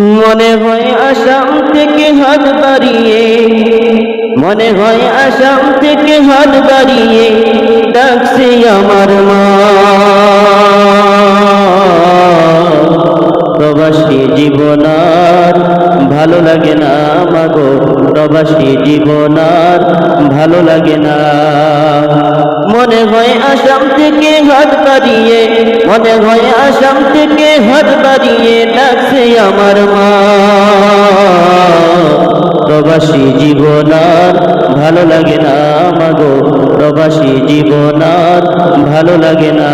মনে হয় আসাম থেকে হাত বাড়িয়ে, মনে হয় আসাম থেকে হাত বাড়িয়ে ডাকছে আমার মা। প্রবাসী জীবনার ভালো লাগে না মাগো প্রবাসী জীবনার ভালো লাগে না। মনে হয় আসাম থেকে হাত বাড়িয়ে, মনে হয় আসাম থেকে হাত বাড়িয়ে ডাকছে আমার মা। প্রবাসী জীবনার ভালো লাগে না মাগো। প্রবাসী জীবনার ভালো লাগে না।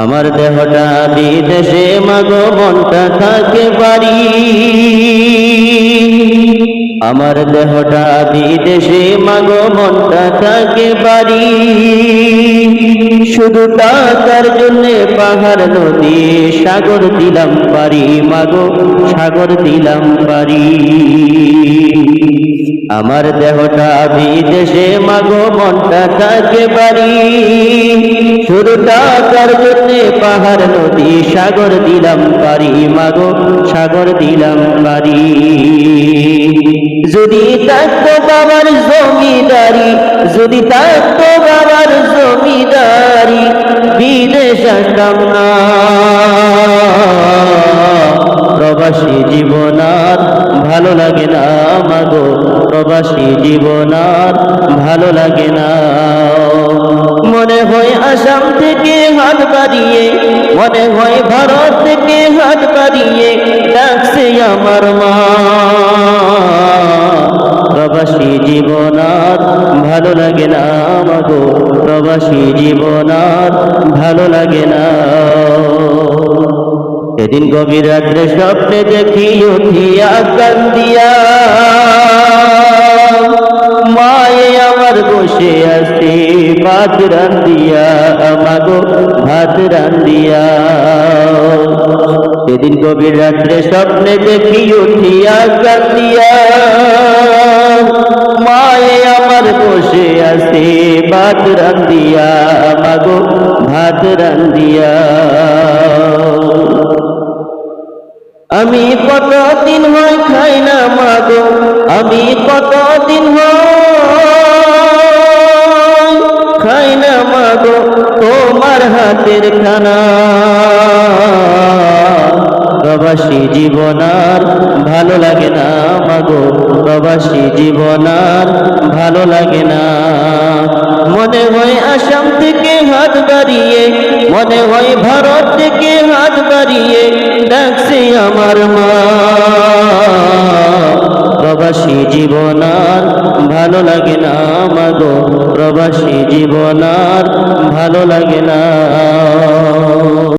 আমার দেহটা বিদেশে মাগো, মনটা থাকে বাড়ি। আমার দেহটা বিদেশে মাগো, মনটা থাকে বাড়ি। শুধু টাকার জন্যে পাহাড় নদী, সাগর দিলাম পারি, মাগো, সাগর দিলাম পারি। আমার দেহটা বিদেশে, মাগো, মনটা থাকে বাড়ি। শুধু টাকার জন্যে পাহাড় নদী, সাগর দিলাম পারি, মাগো, সাগর দিলাম পারি। যদি থাকতো বাবার জমিদারি, যদি থাকতো না প্রবাসী জীবনার ভালো লাগে না মাগো। প্রবাসী জীবনার ভালো লাগে না। মনে হয় আসাম থেকে হাত বাড়িয়ে, মনে হয় ভারত থেকে হাত বাড়িয়ে ডাকছে আমার মা। না মাগো প্রবাসী জীবনার ভালো লাগে না। সেদিন গভীর রাত্রে স্বপ্নে দেখি উঠিয়া কান্দিয়া। মায়ে আমার বসে আসতে ভাত রান্দিয়া আমাগো ভাত রান্দিয়া সেদিন গভীর রাত্রে স্বপ্নে দেখি উঠিয়া কান্দিয়া। রান্দিয়া আমাগো ভাত রান্দিয়া আমি কতদিন হয় খাই না, মাগো, আমি কতদিন খাই না, মাগো, তোমার হাতের খানা। প্রবাসী জীবনার ভালো লাগে না, মাগো, প্রবাসী জীবনার ভালো লাগে না। মনে হয় আসাম থেকে হাত বাড়িয়ে, মনে হয় ভারত থেকে হাত বাড়িয়ে ডাকছে আমার মা। প্রবাসী জীবন আর ভালো লাগে না মাগো প্রবাসী জীবন আর ভালো লাগে না।